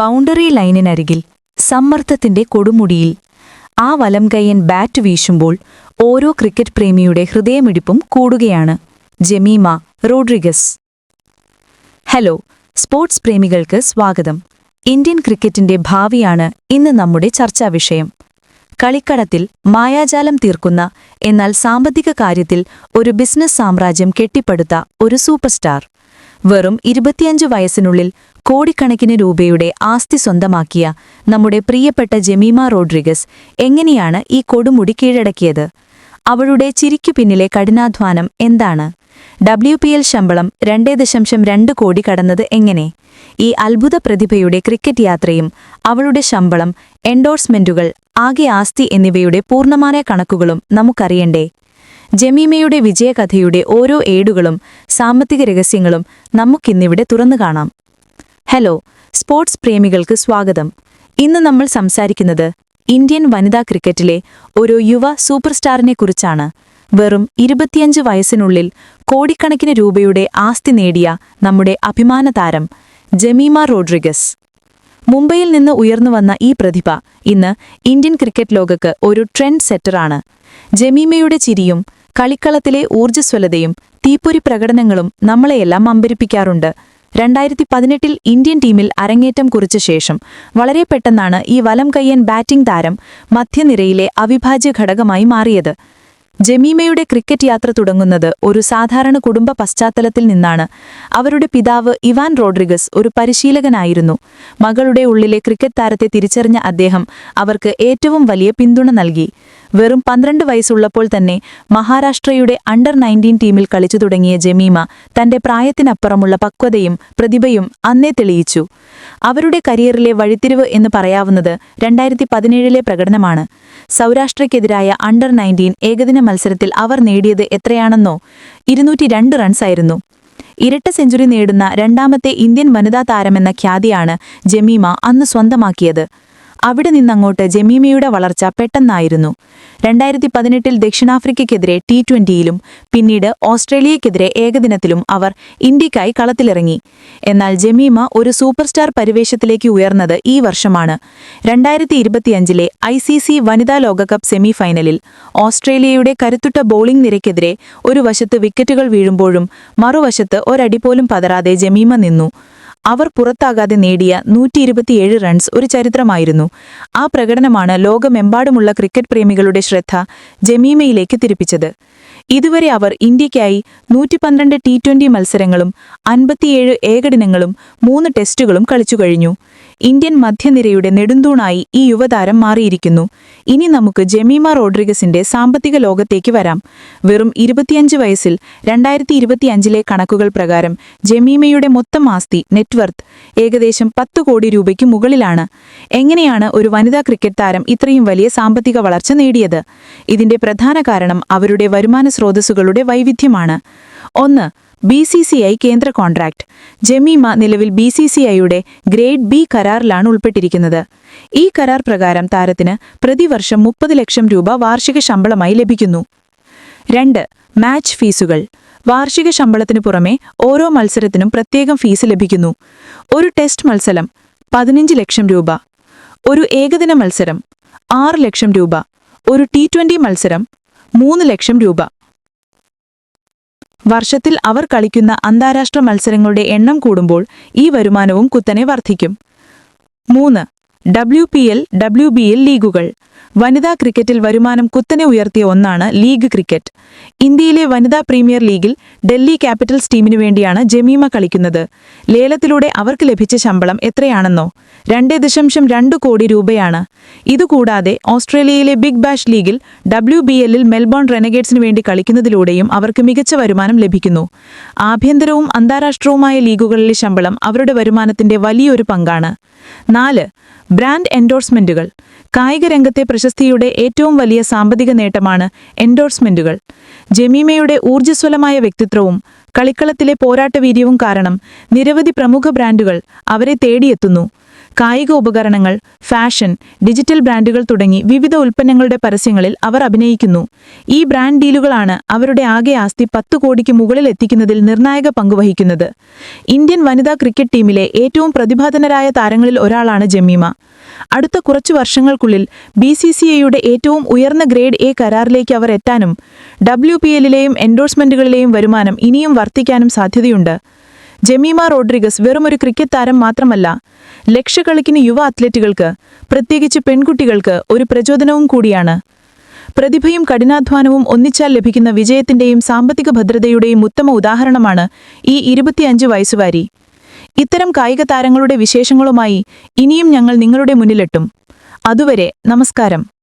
Boundary ലൈനിനരികിൽ സമ്മർദ്ദത്തിന്റെ കൊടുമുടിയിൽ ആ വലംകയ്യൻ bat വീശുമ്പോൾ ഓരോ ക്രിക്കറ്റ് പ്രേമിയുടെ ഹൃദയമിടിപ്പും കൂടുകയാണ്. ജമീമ റോഡ്രിഗസ്. ഹലോ സ്പോർട്സ് പ്രേമികൾക്ക് സ്വാഗതം. ഇന്ത്യൻ ക്രിക്കറ്റിന്റെ ഭാവിയാണ് ഇന്ന് നമ്മുടെ ചർച്ചാ വിഷയം. കളിക്കടത്തിൽ മായാജാലം തീർക്കുന്ന എന്നാൽ സാമ്പത്തിക കാര്യത്തിൽ ഒരു ബിസിനസ് സാമ്രാജ്യം കെട്ടിപ്പടുത്ത ഒരു സൂപ്പർസ്റ്റാർ വെറും ഇരുപത്തിയഞ്ച് വയസ്സിനുള്ളിൽ കോടിക്കണക്കിന് രൂപയുടെ ആസ്തി സ്വന്തമാക്കിയ നമ്മുടെ പ്രിയപ്പെട്ട ജമീമ റോഡ്രിഗസ് എങ്ങനെയാണ് ഈ കൊടുമുടി കീഴടക്കിയത്? അവളുടെ ചിരിക്കു പിന്നിലെ കഠിനാധ്വാനം എന്താണ്? ഡബ്ല്യു പി എൽ ശമ്പളം രണ്ടേ ദശാംശം രണ്ട് കോടി കടന്നത് എങ്ങനെ? ഈ അത്ഭുത പ്രതിഭയുടെ ക്രിക്കറ്റ് യാത്രയും അവളുടെ ശമ്പളം എൻഡോഴ്സ്മെന്റുകൾ ആകെ ആസ്തി എന്നിവയുടെ പൂർണമായ കണക്കുകളും നമുക്കറിയണ്ടേ? ജമീമയുടെ വിജയകഥയുടെ ഓരോ ഏടുകളും സാമ്പത്തിക രഹസ്യങ്ങളും നമുക്കിന്നിവിടെ തുറന്നു കാണാം. ഹലോ സ്പോർട്സ് പ്രേമികൾക്ക് സ്വാഗതം. ഇന്ന് നമ്മൾ സംസാരിക്കുന്നത് ഇന്ത്യൻ വനിതാ ക്രിക്കറ്റിലെ ഒരു യുവ സൂപ്പർസ്റ്റാറിനെക്കുറിച്ചാണ് വെറും ഇരുപത്തിയഞ്ച് വയസ്സിനുള്ളിൽ കോടിക്കണക്കിന് രൂപയുടെ ആസ്തി നേടിയ നമ്മുടെ അഭിമാന താരം ജമീമ റോഡ്രിഗസ്. മുംബൈയിൽ നിന്ന് ഉയർന്നുവന്ന ഈ പ്രതിഭ ഇന്ന് ഇന്ത്യൻ ക്രിക്കറ്റ് ലോകക്ക് ഒരു ട്രെൻഡ് സെറ്ററാണ്. ജമീമയുടെ ചിരിയും കളിക്കളത്തിലെ ഊർജസ്വലതയും തീപ്പൊരി പ്രകടനങ്ങളും നമ്മളെയെല്ലാം അമ്പരിപ്പിക്കാറുണ്ട്. രണ്ടായിരത്തി പതിനെട്ടിൽ ഇന്ത്യൻ ടീമിൽ അരങ്ങേറ്റം കുറിച്ച ശേഷം വളരെ പെട്ടെന്നാണ് ഈ വലം കയ്യൻ ബാറ്റിംഗ് താരം മധ്യനിരയിലെ അവിഭാജ്യ ഘടകമായി മാറിയത്. ജമീമയുടെ ക്രിക്കറ്റ് യാത്ര തുടങ്ങുന്നത് ഒരു സാധാരണ കുടുംബ പശ്ചാത്തലത്തിൽ നിന്നാണ്. അവരുടെ പിതാവ് ഇവാൻ റോഡ്രിഗസ് ഒരു പരിശീലകനായിരുന്നു. മകളുടെ ഉള്ളിലെ ക്രിക്കറ്റ് താരത്തെ തിരിച്ചറിഞ്ഞ അദ്ദേഹം അവർക്ക് ഏറ്റവും വലിയ പിന്തുണ നൽകി. വെറും പന്ത്രണ്ട് വയസ്സുള്ളപ്പോൾ തന്നെ മഹാരാഷ്ട്രയുടെ അണ്ടർ നയന്റീൻ ടീമിൽ കളിച്ചു തുടങ്ങിയ ജമീമ തന്റെ പ്രായത്തിനപ്പുറമുള്ള പക്വതയും പ്രതിഭയും അന്നേ തെളിയിച്ചു. അവരുടെ കരിയറിലെ വഴിത്തിരിവ് എന്ന് പറയാവുന്നത് രണ്ടായിരത്തി പതിനേഴിലെ പ്രകടനമാണ്. സൗരാഷ്ട്രയ്ക്കെതിരായ അണ്ടർ നയന്റീൻ ഏകദിന മത്സരത്തിൽ അവർ നേടിയത് എത്രയാണെന്നോ ഇരുന്നൂറ്റി രണ്ട് റൺസായിരുന്നു ഇരട്ട സെഞ്ചുറി നേടുന്ന രണ്ടാമത്തെ ഇന്ത്യൻ വനിതാ താരമെന്ന ഖ്യാതിയാണ് ജമീമ അന്ന് സ്വന്തമാക്കിയത്. അവിടെ നിന്നങ്ങോട്ട് ജമീമയുടെ വളർച്ച പെട്ടെന്നായിരുന്നു. രണ്ടായിരത്തി പതിനെട്ടിൽ ദക്ഷിണാഫ്രിക്കയ്ക്കെതിരെ ടി ട്വന്റിയിലും പിന്നീട് ഓസ്ട്രേലിയയ്ക്കെതിരെ ഏകദിനത്തിലും അവർ ഇന്ത്യക്കായി കളത്തിലിറങ്ങി. എന്നാൽ ജമീമ ഒരു സൂപ്പർസ്റ്റാർ പരിവേഷത്തിലേക്ക് ഉയർന്നത് ഈ വർഷമാണ്. രണ്ടായിരത്തി ഇരുപത്തിയഞ്ചിലെ ഐ സി സി വനിതാ ലോകകപ്പ് സെമിഫൈനലിൽ ഓസ്ട്രേലിയയുടെ കരുത്തുറ്റ ബോളിംഗ് നിരയ്ക്കെതിരെ ഒരു വശത്ത് വിക്കറ്റുകൾ വീഴുമ്പോഴും മറുവശത്ത് ഒരടി പോലും പതറാതെ ജമീമ നിന്നു. അവർ പുറത്താകാതെ നേടിയ നൂറ്റി ഇരുപത്തിയേഴ് റൺസ് ഒരു ചരിത്രമായിരുന്നു. ആ പ്രകടനമാണ് ലോകമെമ്പാടുമുള്ള ക്രിക്കറ്റ് പ്രേമികളുടെ ശ്രദ്ധ ജമീമയിലേക്ക് തിരിപ്പിച്ചത്. ഇതുവരെ അവർ ഇന്ത്യയ്ക്കായി നൂറ്റി പന്ത്രണ്ട് ടി ട്വന്റി മത്സരങ്ങളും അൻപത്തിയേഴ് ഏകദിനങ്ങളും മൂന്ന് ടെസ്റ്റുകളും കളിച്ചുകഴിഞ്ഞു. ഇന്ത്യൻ മധ്യനിരയുടെ നെടുന്തൂണായി ഈ യുവതാരം മാറിയിരിക്കുന്നു. ഇനി നമുക്ക് ജമീമ റോഡ്രിഗസിന്റെ സാമ്പത്തിക ലോകത്തേക്ക് വരാം. വെറും ഇരുപത്തിയഞ്ച് വയസ്സിൽ രണ്ടായിരത്തി ഇരുപത്തിയഞ്ചിലെ കണക്കുകൾ പ്രകാരം ജമീമയുടെ മൊത്തം ആസ്തി നെറ്റ്വർത്ത് ഏകദേശം പത്ത് കോടി രൂപയ്ക്ക് മുകളിലാണ്. എങ്ങനെയാണ് ഒരു വനിതാ ക്രിക്കറ്റ് താരം ഇത്രയും വലിയ സാമ്പത്തിക വളർച്ച നേടിയത്? ഇതിന്റെ പ്രധാന കാരണം അവരുടെ വരുമാന സ്രോതസ്സുകളുടെ വൈവിധ്യമാണ്. ഒന്ന് ബി സി സി ഐ കേന്ദ്ര കോൺട്രാക്ട്. ജമീമ നിലവിൽ ബി സി സി ഐയുടെ ഗ്രേഡ് ബി കരാറിലാണ് ഉൾപ്പെട്ടിരിക്കുന്നത്. ഈ കരാർ പ്രകാരം താരത്തിന് പ്രതിവർഷം മുപ്പത് ലക്ഷം രൂപ വാർഷിക ശമ്പളമായി ലഭിക്കുന്നു. രണ്ട് മാച്ച് ഫീസുകൾ. വാർഷിക ശമ്പളത്തിനു പുറമെ ഓരോ മത്സരത്തിനും പ്രത്യേകം ഫീസ് ലഭിക്കുന്നു. ഒരു ടെസ്റ്റ് മത്സരം പതിനഞ്ച് ലക്ഷം രൂപ. ഒരു ഏകദിന മത്സരം ആറ് ലക്ഷം രൂപ. ഒരു ടി ട്വന്റി മത്സരം മൂന്ന് ലക്ഷം രൂപ. വർഷത്തിൽ അവർ കളിക്കുന്ന അന്താരാഷ്ട്ര മത്സരങ്ങളുടെ എണ്ണം കൂടുമ്പോൾ ഈ വരുമാനവും കുത്തനെ വർദ്ധിക്കും. മൂന്ന് W P L W B L ലീഗുകൾ. വനിതാ ക്രിക്കറ്റിൽ വരുമാനം കുത്തനെ ഉയർത്തിയ ഒന്നാണ് ലീഗ് ക്രിക്കറ്റ്. ഇന്ത്യയിലെ വനിതാ പ്രീമിയർ ലീഗിൽ ഡൽഹി ക്യാപിറ്റൽസ് ടീമിനു വേണ്ടിയാണ് ജമീമ കളിക്കുന്നത്. ലേലത്തിലൂടെ അവർക്ക് ലഭിച്ച ശമ്പളം എത്രയാണെന്നോ? രണ്ടേ ദശാംശം രണ്ട് കോടി രൂപയാണ്. ഇതുകൂടാതെ ഓസ്ട്രേലിയയിലെ ബിഗ് ബാഷ് ലീഗിൽ ഡബ്ല്യു ബി എല്ലിൽ മെൽബോൺ റെനഗേറ്റ്സിനു വേണ്ടി കളിക്കുന്നതിലൂടെയും അവർക്ക് മികച്ച വരുമാനം ലഭിക്കുന്നു. ആഭ്യന്തരവും അന്താരാഷ്ട്രവുമായ ലീഗുകളിലെ ശമ്പളം അവരുടെ വരുമാനത്തിന്റെ വലിയൊരു പങ്കാണ്. നാല് ബ്രാൻഡ് എൻഡോഴ്സ്മെന്റുകൾ കായിക രംഗത്തെ പ്രശസ്തിയുടെ ഏറ്റവും വലിയ സാമ്പത്തിക നേട്ടമാണ് എൻഡോഴ്സ്മെന്റുകൾ ജമീമയുടെ ഊർജസ്വലമായ വ്യക്തിത്വവും കളിക്കളത്തിലെ പോരാട്ടവീര്യവും കാരണം നിരവധി പ്രമുഖ ബ്രാൻഡുകൾ അവരെ തേടിയെത്തുന്നു. കായിക ഉപകരണങ്ങൾ ഫാഷൻ ഡിജിറ്റൽ ബ്രാൻഡുകൾ തുടങ്ങി വിവിധ ഉൽപ്പന്നങ്ങളുടെ പരസ്യങ്ങളിൽ അവർ അഭിനയിക്കുന്നു. ഈ ബ്രാൻഡ് ഡീലുകളാണ് അവരുടെ ആകെ ആസ്തി പത്ത് കോടിക്ക് മുകളിൽ എത്തിക്കുന്നതിൽ നിർണായക പങ്കുവഹിക്കുന്നത് ഇന്ത്യൻ വനിതാ ക്രിക്കറ്റ് ടീമിലെ ഏറ്റവും പ്രതിഭാധനരായ താരങ്ങളിൽ ഒരാളാണ് ജമീമ. അടുത്ത കുറച്ചു വർഷങ്ങൾക്കുള്ളിൽ ബി സി സി ഐയുടെ ഏറ്റവും ഉയർന്ന ഗ്രേഡ് എ കരാറിലേക്ക് അവർ എത്താനും ഡബ്ല്യു പി എല്ലിലെയും എൻഡോഴ്സ്മെന്റുകളിലെയും വരുമാനം ഇനിയും വർദ്ധിക്കാനും സാധ്യതയുണ്ട്. ജമീമ റോഡ്രിഗസ് വെറുമൊരു ക്രിക്കറ്റ് താരം മാത്രമല്ല ലക്ഷക്കണക്കിന് യുവ അത്ലറ്റുകൾക്ക് പ്രത്യേകിച്ച് പെൺകുട്ടികൾക്ക് ഒരു പ്രചോദനവും കൂടിയാണ്. പ്രതിഭയും കഠിനാധ്വാനവും ഒന്നിച്ചാൽ ലഭിക്കുന്ന വിജയത്തിന്റെയും സാമ്പത്തിക ഭദ്രതയുടെയും ഉത്തമ ഉദാഹരണമാണ് ഈ ഇരുപത്തിയഞ്ച് വയസ്സുകാരി ഇത്തരം കായിക താരങ്ങളുടെ വിശേഷങ്ങളുമായി ഇനിയും ഞങ്ങൾ നിങ്ങളുടെ മുന്നിലെത്തും. അതുവരെ നമസ്കാരം.